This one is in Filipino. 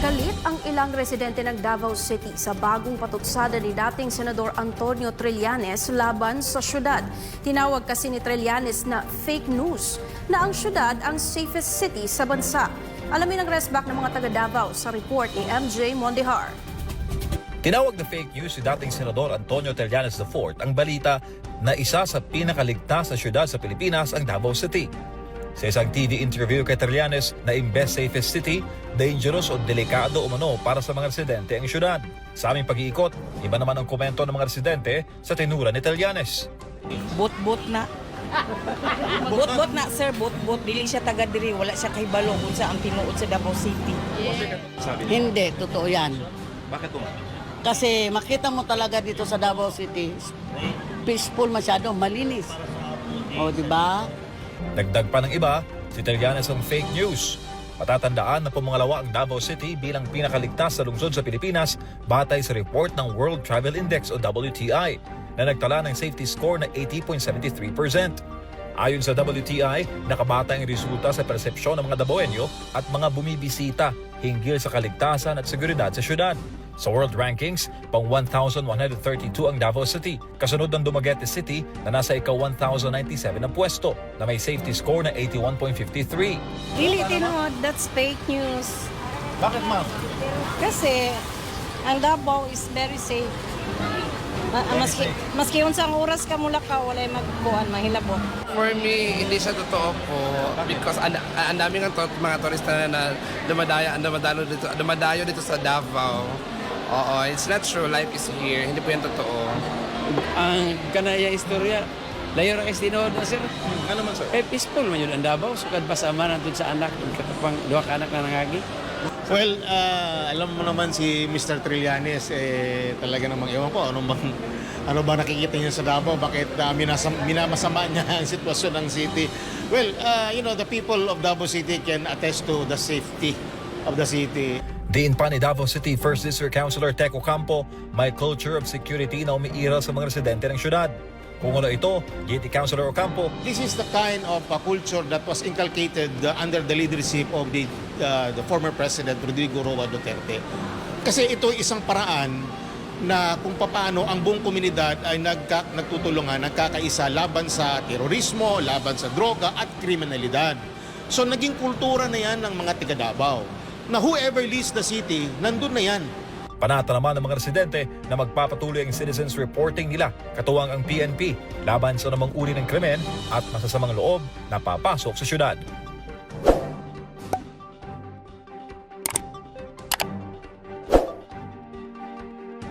Galit ang ilang residente ng Davao City sa bagong patutsada ni dating Senador Antonio Trillanes laban sa syudad. Tinawag kasi ni Trillanes na fake news na ang syudad ang safest city sa bansa. Alamin ang resback ng mga taga Davao sa report ni MJ Mondihar. Tinawag na fake news si dating Senador Antonio Trillanes IV ang balita na isa sa pinakaligtas na syudad sa Pilipinas ang Davao City. Sa isang TV interview kay Trillanes na imbes safest city, dangerous o delikado umano para sa mga residente ang syudad. Sa aming pag-iikot, iba naman ang komento ng mga residente sa tinura ni Trillanes. Bot-bot na. Bot-bot na, sir. Bot-bot. Dili siya taga diri. Wala siya kahibalo kung sa ang tinuod sa Davao City. Hindi, totoo yan. Bakit po? Kasi makita mo talaga dito sa Davao City, peaceful masyado, malinis. O, di ba? Dagdag pa ng iba, si Trillanes ang fake news. Matatandaan na pumangalawa ang Davao City bilang pinakaligtas sa lungsod sa Pilipinas batay sa report ng World Travel Index o WTI na nagtala ng safety score na 80.73%. Ayon sa WTI, nakabata ang resulta sa persepsyon ng mga Daboenyo at mga bumibisita hinggil sa kaligtasan at seguridad sa syudad. Sa world rankings, pang 1,132 ang Davao City, kasunod ng Dumaguete City na nasa ikaw 1,097 na pwesto na may safety score na 81.53. Dili tinuod, that's fake news. Bakit ma'am? Kasi ang Davao is very safe. Ma- maski, maski unsang oras ka mula ka, walay magkuhan, mahilabot. For me, hindi siya totoo po because ang ang daming ang to- mga turista na, na dumadayo, dumadalo dito, dumadayo dito sa Davao. Oo, it's not true. Life is here. Hindi po yan totoo. ang kanaya istorya layo ra is tinuod na sir Ano man sir? eh peaceful man yun ang Davao sukad pasama nandun sa anak katapang duha ka anak na nangagi Well, ah, alam mo naman si Mr. Trillanes, eh, talaga namang ewan ko, ano bang, ano ba nakikita niya sa Davao? Bakit uh, minasam, minamasama niya ang sitwasyon ng city? Well, ah, you know, the people of Davao City can attest to the safety of the city. Diin pa ni Davao City First District Councilor Teco Campo, may culture of security na umiiral sa mga residente ng syudad. Kung ano ito, GT Councilor Ocampo, This is the kind of uh, culture that was inculcated uh, under the leadership of the, uh, the former President Rodrigo Roa Duterte. Kasi ito isang paraan na kung paano ang buong komunidad ay nagka, nagtutulungan, nagkakaisa laban sa terorismo, laban sa droga at kriminalidad. So naging kultura na yan ng mga tiga Davao. Na whoever leads the city, nandun na yan. Panata naman ng mga residente na magpapatuloy ang citizens reporting nila katuwang ang PNP laban sa namang uri ng krimen at masasamang loob na papasok sa syudad.